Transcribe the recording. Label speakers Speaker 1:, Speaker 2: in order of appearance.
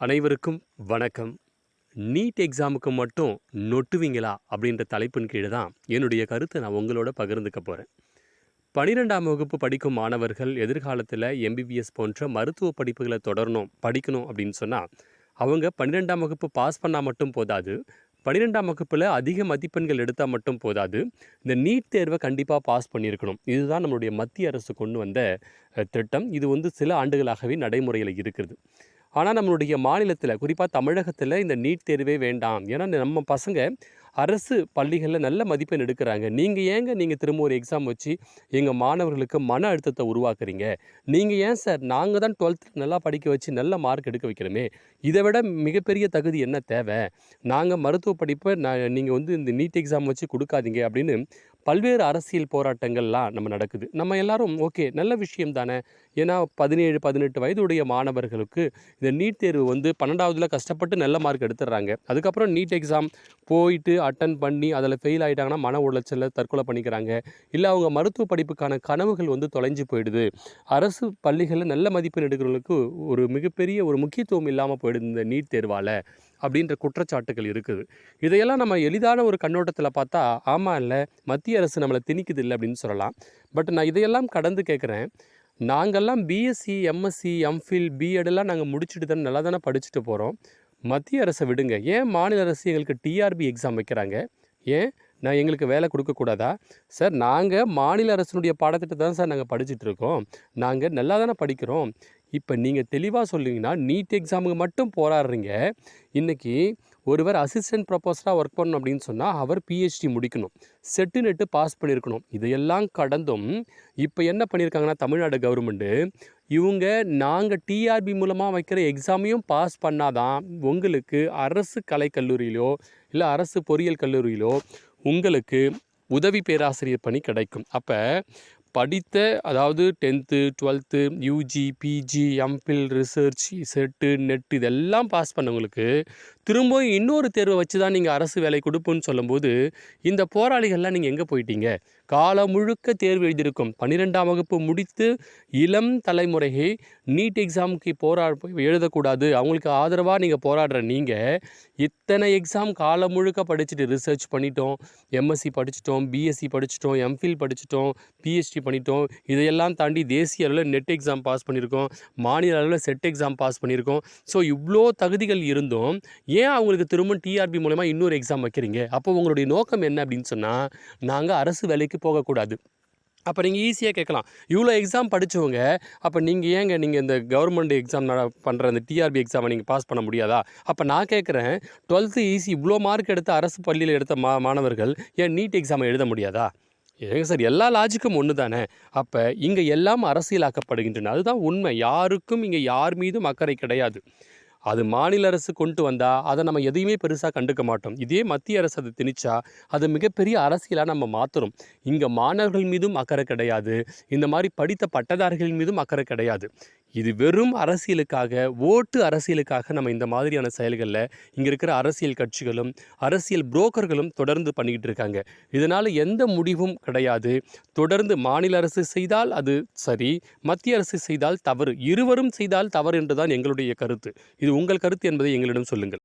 Speaker 1: அனைவருக்கும் வணக்கம். நீட் எக்ஸாமுக்கு மட்டும் நொட்டுவீங்களா? அப்படின்ற தலைப்பின் கீழே தான் என்னுடைய கருத்தை நான் உங்களோட பகிர்ந்துக்க போகிறேன் பன்னிரெண்டாம் வகுப்பு படிக்கும் மாணவர்கள் எதிர்காலத்தில் எம்பிபிஎஸ் போன்ற மருத்துவ படிப்புகளை தொடரணும் படிக்கணும் அப்படின்னு சொன்னால் அவங்க பன்னிரெண்டாம் வகுப்பு பாஸ் பண்ணால் மட்டும் போதாது பன்னிரெண்டாம் வகுப்பில் அதிக மதிப்பெண்கள் எடுத்தால் மட்டும் போதாது இந்த நீட் தேர்வை கண்டிப்பாக பாஸ் பண்ணியிருக்கணும். இதுதான் நம்மளுடைய மத்திய அரசு கொண்டு வந்த திட்டம். இது வந்து சில ஆண்டுகளாகவே நடைமுறையில் இருக்கிறது. ஆனால் நம்மளுடைய மாநிலத்தில் குறிப்பாக தமிழகத்தில் இந்த நீட் தேர்வே வேண்டாம். ஏன்னா நம்ம பசங்க அரசு பள்ளிகளில் நல்ல மதிப்பெண் எடுக்கிறாங்க. நீங்கள் ஏங்க நீங்கள் திரும்ப ஒரு எக்ஸாம் வச்சு எங்கள் மாணவர்களுக்கு மன அழுத்தத்தை உருவாக்குறீங்க? நீங்கள் ஏன் சார்? நாங்கள் தான் டுவெல்த்தில் நல்லா படிக்க வச்சு நல்ல மார்க் எடுக்க வைக்கிறோமே. இதை விட மிகப்பெரிய தகுதி என்ன தேவை? நாங்கள் மருத்துவ படிப்பை நான் நீங்கள் வந்து இந்த நீட் எக்ஸாம் வச்சு கொடுக்காதீங்க அப்படின்னு பல்வேறு அரசியல் போராட்டங்கள்லாம் நம்ம நடக்குது. நம்ம எல்லாரும் ஓகே நல்ல விஷயம் தானே. ஏன்னா பதினேழு பதினெட்டு வயதுடைய மாணவர்களுக்கு இந்த நீட் தேர்வு வந்து பன்னெண்டாவதுல கஷ்டப்பட்டு நல்ல மார்க் எடுத்துடுறாங்க. அதுக்கப்புறம் நீட் எக்ஸாம் போயிட்டு அட்டன் பண்ணி அதில் ஃபெயில் ஆகிட்டாங்கன்னா மன உளைச்சலில் தற்கொலை பண்ணிக்கிறாங்க. இல்லை அவங்க மருத்துவ படிப்புக்கான கனவுகள் வந்து தொலைஞ்சு போயிடுது. அரசு பள்ளிகளில் நல்ல மதிப்பெண் எடுக்கிறவங்களுக்கு ஒரு மிகப்பெரிய ஒரு முக்கியத்துவம் இல்லாமல் போயிடுது இந்த நீட் தேர்வால். அப்படின்ற குற்றச்சாட்டுகள் இருக்குது. இதையெல்லாம் நம்ம எளிதான ஒரு கண்ணோட்டத்தில் பார்த்தா ஆமாம் இல்லை மத்திய அரசு நம்மளை திணிக்குது இல்லை அப்படின்னு சொல்லலாம். பட் நான் இதையெல்லாம் கடந்து கேட்குறேன் நாங்கள்லாம் பிஎஸ்சி எம்எஸ்சி எம்ஃபில் பிஎட்லாம் நாங்கள் முடிச்சுட்டு தானே நல்லா தானே படிச்சுட்டு போகிறோம் மத்திய அரசை விடுங்க. ஏன் மாநில அரசு எங்களுக்கு டிஆர்பி எக்ஸாம் வைக்கிறாங்க? ஏன்? நான் எங்களுக்கு வேலை கொடுக்கக்கூடாதா சார் நாங்கள் மாநில அரசினுடைய பாடத்திட்டத்தை தான் சார் நாங்கள் படிச்சுட்டு இருக்கோம் நாங்கள் நல்லா தானே படிக்கிறோம். இப்போ நீங்கள் தெளிவாக சொல்லுவீங்கன்னா நீட் எக்ஸாமுக்கு மட்டும் போராடுறீங்க. இன்றைக்கி ஒருவர் அசிஸ்டன்ட் ப்ரொஃபஸராக ஒர்க் பண்ணணும் அப்படின்னு சொன்னால் அவர் பிஹெச்டி முடிக்கணும். செட்டு நெட்டு பாஸ் பண்ணியிருக்கணும். இதையெல்லாம் கடந்தும் இப்போ என்ன பண்ணியிருக்காங்கன்னா தமிழ்நாடு கவர்மெண்ட்டு இவங்க நாங்கள் டிஆர்பி மூலமாக வைக்கிற எக்ஸாமையும் பாஸ் பண்ணாதான் உங்களுக்கு அரசு கலைக்கல்லூரியிலோ இல்லை அரசு பொறியியல் கல்லூரியிலோ உங்களுக்கு உதவி பேராசிரியர் பணி கிடைக்கும். அப்போ படித்த அதாவது tenth twelfth UG PG MPhil research SET NET இதெல்லாம் பாஸ் பண்ணவங்களுக்கு திரும்பவும் இன்னொரு தேர்வை வச்சு தான் நீங்கள் அரசு வேலை கொடுப்போன்னு சொல்லும்போது இந்த போராளிகள்லாம் நீங்கள் எங்கே போயிட்டீங்க? காலம் முழுக்க தேர்வு எழுதியிருக்கும். பன்னிரெண்டாம் வகுப்பு முடித்து இளம் தலைமுறையை நீட் எக்ஸாமுக்கு போரா எழுதக்கூடாது. அவங்களுக்கு ஆதரவாக நீங்கள் போராடுற நீங்கள் இத்தனை எக்ஸாம் காலம் முழுக்க படிச்சுட்டு ரிசர்ச் பண்ணிட்டோம். எம்எஸ்சி படிச்சிட்டோம் பிஎஸ்சி படிச்சிட்டோம் எம்ஃபில் படிச்சிட்டோம் பிஹெச்டி பண்ணிட்டோம். இதையெல்லாம் தாண்டி தேசிய அளவில் நெட் எக்ஸாம் பாஸ் பண்ணியிருக்கோம். மாநில அளவில் செட் எக்ஸாம் பாஸ் பண்ணியிருக்கோம். ஸோ இவ்வளோ தகுதிகள் இருந்தும் ஏன் அவங்களுக்கு திரும்ப டிஆர்பி மூலமா இன்னொரு எக்ஸாம் வைக்கிறீங்க? அப்போ உங்களுடைய நோக்கம் என்ன அப்படின்னு சொன்னால் நாங்கள் அரசு வேலைக்கு போகக்கூடாது. அப்போ நீங்கள் ஈஸியாக கேட்கலாம். இவ்வளோ எக்ஸாம் படித்தவங்க அப்போ நீங்கள் ஏங்க நீங்கள் இந்த கவர்மெண்ட் எக்ஸாம் பண்ணுற அந்த டிஆர்பி எக்ஸாமை நீங்கள் பாஸ் பண்ண முடியாதா? அப்போ நான் கேட்குறேன் டுவெல்த்து ஈஸி இவ்வளோ மார்க் எடுத்த அரசு பள்ளியில் எடுத்த மா மாணவர்கள் ஏன் நீட் எக்ஸாமை எழுத முடியாதா? ஏங்க சார் எல்லா லாஜிக்கும் ஒன்று தானே அப்போ இங்கே எல்லாம் அரசியலாக்கப்படுகின்றன. அதுதான் உண்மை. யாருக்கும் இங்கே யார் மீதும் அக்கறை கிடையாது. அது மாநில அரசு கொண்டு வந்தால் அதை நம்ம எதையுமே பெருசாக கண்டுக்க மாட்டோம். இதே மத்திய அரசு அதை திணிச்சா அது மிகப்பெரிய அரசியலாக நம்ம மாற்றுறோம் இங்கே மாணவர்கள் மீதும் அக்கறை கிடையாது. இந்த மாதிரி படித்த பட்டதாரிகள் மீதும் அக்கறை கிடையாது. இது வெறும் அரசியலுக்காக ஓட்டு அரசியலுக்காக நம்ம இந்த மாதிரியான செயல்களில் இங்கே இருக்கிற அரசியல் கட்சிகளும் அரசியல் புரோக்கர்களும் தொடர்ந்து பண்ணிக்கிட்டு இருக்காங்க. இதனால் எந்த முடிவும் கிடையாது. தொடர்ந்து மாநில அரசு செய்தால் அது சரி மத்திய அரசு செய்தால் தவறு இருவரும் செய்தால் தவறு என்றுதான் எங்களுடைய கருத்து. இது உங்கள் கருத்து என்பதை எங்களிடம் சொல்லுங்கள்.